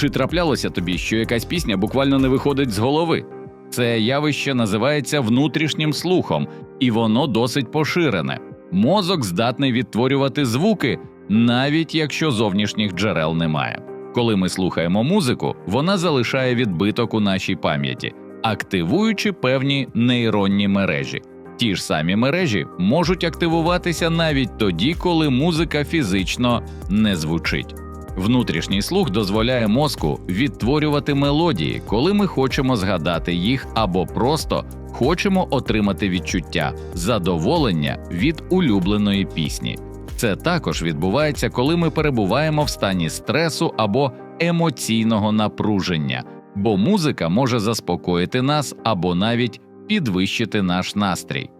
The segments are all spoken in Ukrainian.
Чи траплялося тобі, що якась пісня буквально не виходить з голови? Це явище називається внутрішнім слухом, і воно досить поширене. Мозок здатний відтворювати звуки, навіть якщо зовнішніх джерел немає. Коли ми слухаємо музику, вона залишає відбиток у нашій пам'яті, активуючи певні нейронні мережі. Ті ж самі мережі можуть активуватися навіть тоді, коли музика фізично не звучить. Внутрішній слух дозволяє мозку відтворювати мелодії, коли ми хочемо згадати їх або просто хочемо отримати відчуття, задоволення від улюбленої пісні. Це також відбувається, коли ми перебуваємо в стані стресу або емоційного напруження, бо музика може заспокоїти нас або навіть підвищити наш настрій.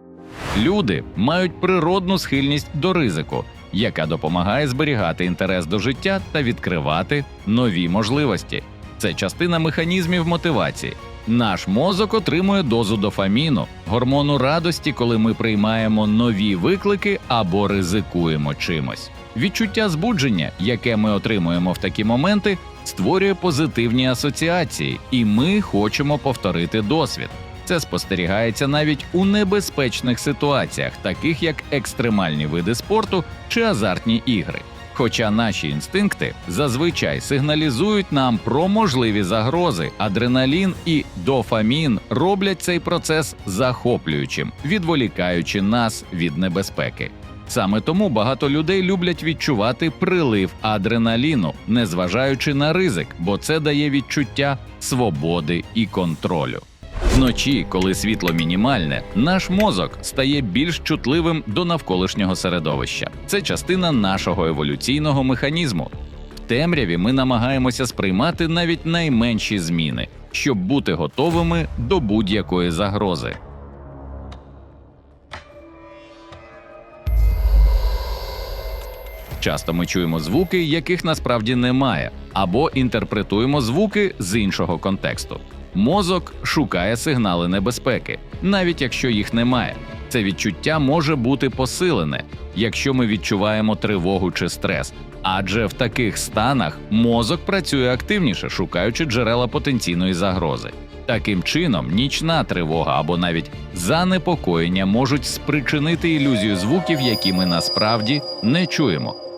Люди мають природну схильність до ризику, яка допомагає зберігати інтерес до життя та відкривати нові можливості. Це частина механізмів мотивації. Наш мозок отримує дозу дофаміну, гормону радості, коли ми приймаємо нові виклики або ризикуємо чимось. Відчуття збудження, яке ми отримуємо в такі моменти, створює позитивні асоціації, і ми хочемо повторити досвід. Це спостерігається навіть у небезпечних ситуаціях, таких як екстремальні види спорту чи азартні ігри. Хоча наші інстинкти зазвичай сигналізують нам про можливі загрози, адреналін і дофамін роблять цей процес захоплюючим, відволікаючи нас від небезпеки. Саме тому багато людей люблять відчувати прилив адреналіну, незважаючи на ризик, бо це дає відчуття свободи і контролю. Вночі, коли світло мінімальне, наш мозок стає більш чутливим до навколишнього середовища. Це частина нашого еволюційного механізму. В темряві ми намагаємося сприймати навіть найменші зміни, щоб бути готовими до будь-якої загрози. Часто ми чуємо звуки, яких насправді немає, або інтерпретуємо звуки з іншого контексту. Мозок шукає сигнали небезпеки, навіть якщо їх немає. Це відчуття може бути посилене, якщо ми відчуваємо тривогу чи стрес, адже в таких станах мозок працює активніше, шукаючи джерела потенційної загрози. Таким чином, нічна тривога або навіть занепокоєння можуть спричинити ілюзію звуків, які ми насправді не чуємо.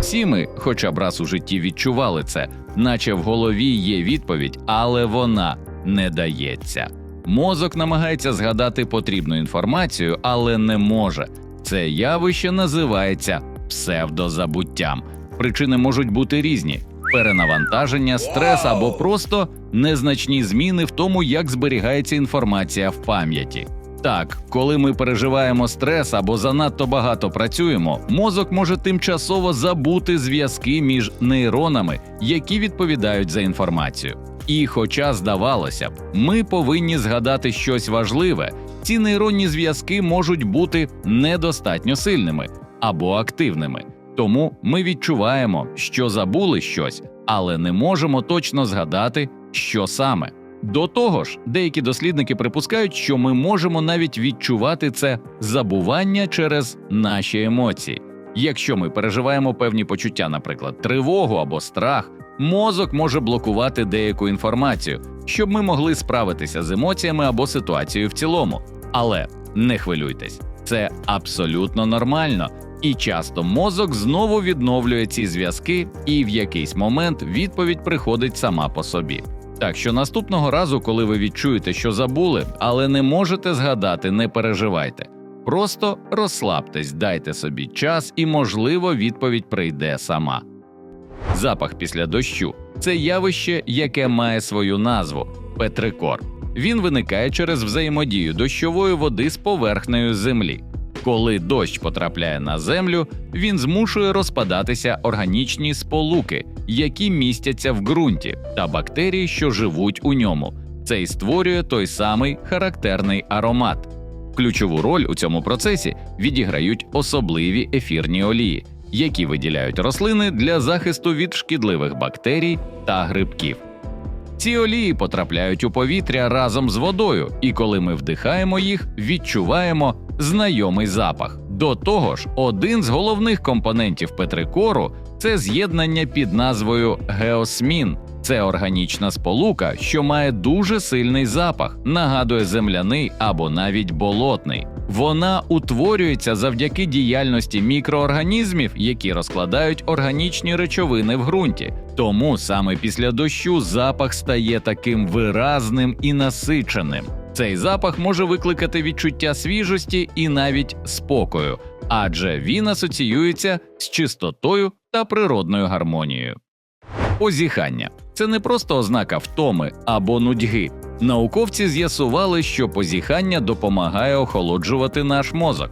Всі ми, хоча б раз у житті відчували це, наче в голові є відповідь, але вона не дається. Мозок намагається згадати потрібну інформацію, але не може. Це явище називається псевдозабуттям. Причини можуть бути різні: перенавантаження, стрес або просто незначні зміни в тому, як зберігається інформація в пам'яті. Так, коли ми переживаємо стрес або занадто багато працюємо, мозок може тимчасово забути зв'язки між нейронами, які відповідають за інформацію. І, хоча здавалося б, ми повинні згадати щось важливе, ці нейронні зв'язки можуть бути недостатньо сильними або активними. Тому ми відчуваємо, що забули щось, але не можемо точно згадати, що саме. До того ж, деякі дослідники припускають, що ми можемо навіть відчувати це забування через наші емоції. Якщо ми переживаємо певні почуття, наприклад, тривогу або страх, мозок може блокувати деяку інформацію, щоб ми могли справитися з емоціями або ситуацією в цілому. Але не хвилюйтесь, це абсолютно нормально. І часто мозок знову відновлює ці зв'язки, і в якийсь момент відповідь приходить сама по собі. Так що наступного разу, коли ви відчуєте, що забули, але не можете згадати, не переживайте. Просто розслабтесь, дайте собі час, і, можливо, відповідь прийде сама. Запах після дощу це явище, яке має свою назву петрикор. Він виникає через взаємодію дощової води з поверхнею землі. Коли дощ потрапляє на землю, він змушує розпадатися органічні сполуки, які містяться в ґрунті, та бактерії, що живуть у ньому. Це й створює той самий характерний аромат. Ключову роль у цьому процесі відіграють особливі ефірні олії, які виділяють рослини для захисту від шкідливих бактерій та грибків. Ці олії потрапляють у повітря разом з водою, і коли ми вдихаємо їх, відчуваємо знайомий запах. До того ж, один з головних компонентів петрикору це з'єднання під назвою геосмін. Це органічна сполука, що має дуже сильний запах, нагадує земляний або навіть болотний. Вона утворюється завдяки діяльності мікроорганізмів, які розкладають органічні речовини в ґрунті. Тому саме після дощу запах стає таким виразним і насиченим. Цей запах може викликати відчуття свіжості і навіть спокою, адже він асоціюється з чистотою та природною гармонією. Позіхання це не просто ознака втоми або нудьги. Науковці з'ясували, що позіхання допомагає охолоджувати наш мозок.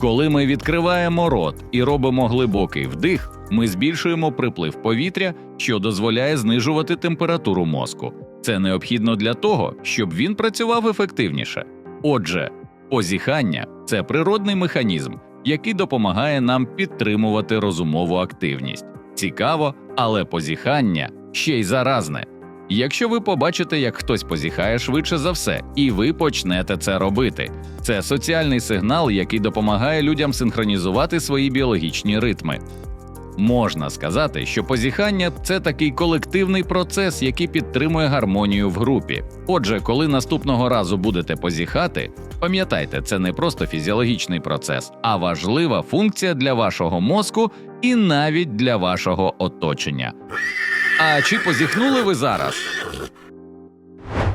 Коли ми відкриваємо рот і робимо глибокий вдих, ми збільшуємо приплив повітря, що дозволяє знижувати температуру мозку. Це необхідно для того, щоб він працював ефективніше. Отже, позіхання це природний механізм, який допомагає нам підтримувати розумову активність. Цікаво, але позіхання ще й заразне. Якщо ви побачите, як хтось позіхає швидше за все, і ви почнете це робити, це соціальний сигнал, який допомагає людям синхронізувати свої біологічні ритми. Можна сказати, що позіхання це такий колективний процес, який підтримує гармонію в групі. Отже, коли наступного разу будете позіхати, пам'ятайте, це не просто фізіологічний процес, а важлива функція для вашого мозку і навіть для вашого оточення. А чи позіхнули ви зараз?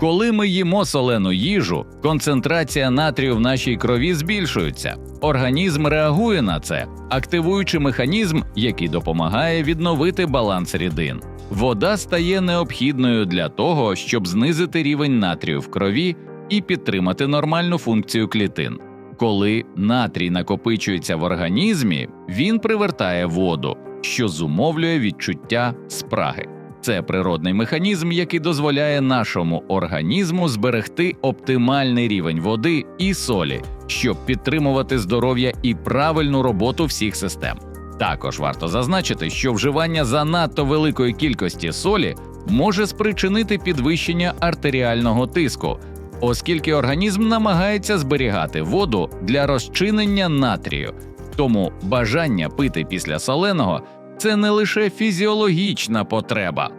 Коли ми їмо солену їжу, концентрація натрію в нашій крові збільшується. Організм реагує на це, активуючи механізм, який допомагає відновити баланс рідин. Вода стає необхідною для того, щоб знизити рівень натрію в крові і підтримати нормальну функцію клітин. Коли натрій накопичується в організмі, він привертає воду, що зумовлює відчуття спраги. Це природний механізм, який дозволяє нашому організму зберегти оптимальний рівень води і солі, щоб підтримувати здоров'я і правильну роботу всіх систем. Також варто зазначити, що вживання занадто великої кількості солі може спричинити підвищення артеріального тиску, оскільки організм намагається зберігати воду для розчинення натрію. Тому бажання пити після соленого це не лише фізіологічна потреба,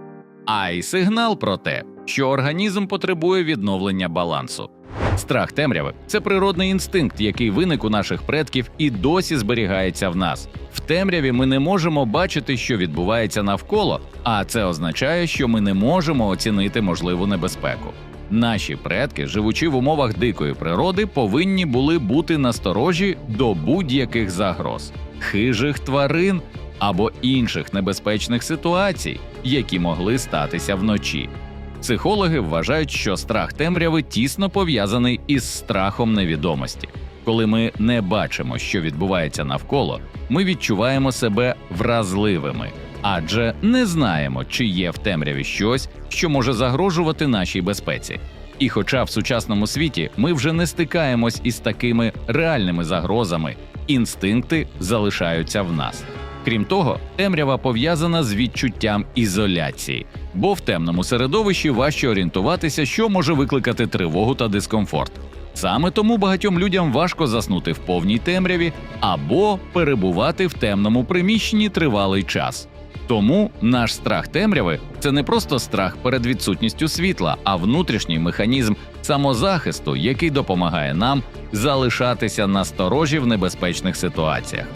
а й сигнал про те, що організм потребує відновлення балансу. Страх темряви це природний інстинкт, який виник у наших предків і досі зберігається в нас. В темряві ми не можемо бачити, що відбувається навколо, а це означає, що ми не можемо оцінити можливу небезпеку. Наші предки, живучи в умовах дикої природи, повинні були бути насторожі до будь-яких загроз, хижих тварин або інших небезпечних ситуацій, які могли статися вночі. Психологи вважають, що страх темряви тісно пов'язаний із страхом невідомості. Коли ми не бачимо, що відбувається навколо, ми відчуваємо себе вразливими, адже не знаємо, чи є в темряві щось, що може загрожувати нашій безпеці. І хоча в сучасному світі ми вже не стикаємось із такими реальними загрозами, інстинкти залишаються в нас. Крім того, темрява пов'язана з відчуттям ізоляції, бо в темному середовищі важче орієнтуватися, що може викликати тривогу та дискомфорт. Саме тому багатьом людям важко заснути в повній темряві або перебувати в темному приміщенні тривалий час. Тому наш страх темряви це не просто страх перед відсутністю світла, а внутрішній механізм самозахисту, який допомагає нам залишатися насторожі в небезпечних ситуаціях.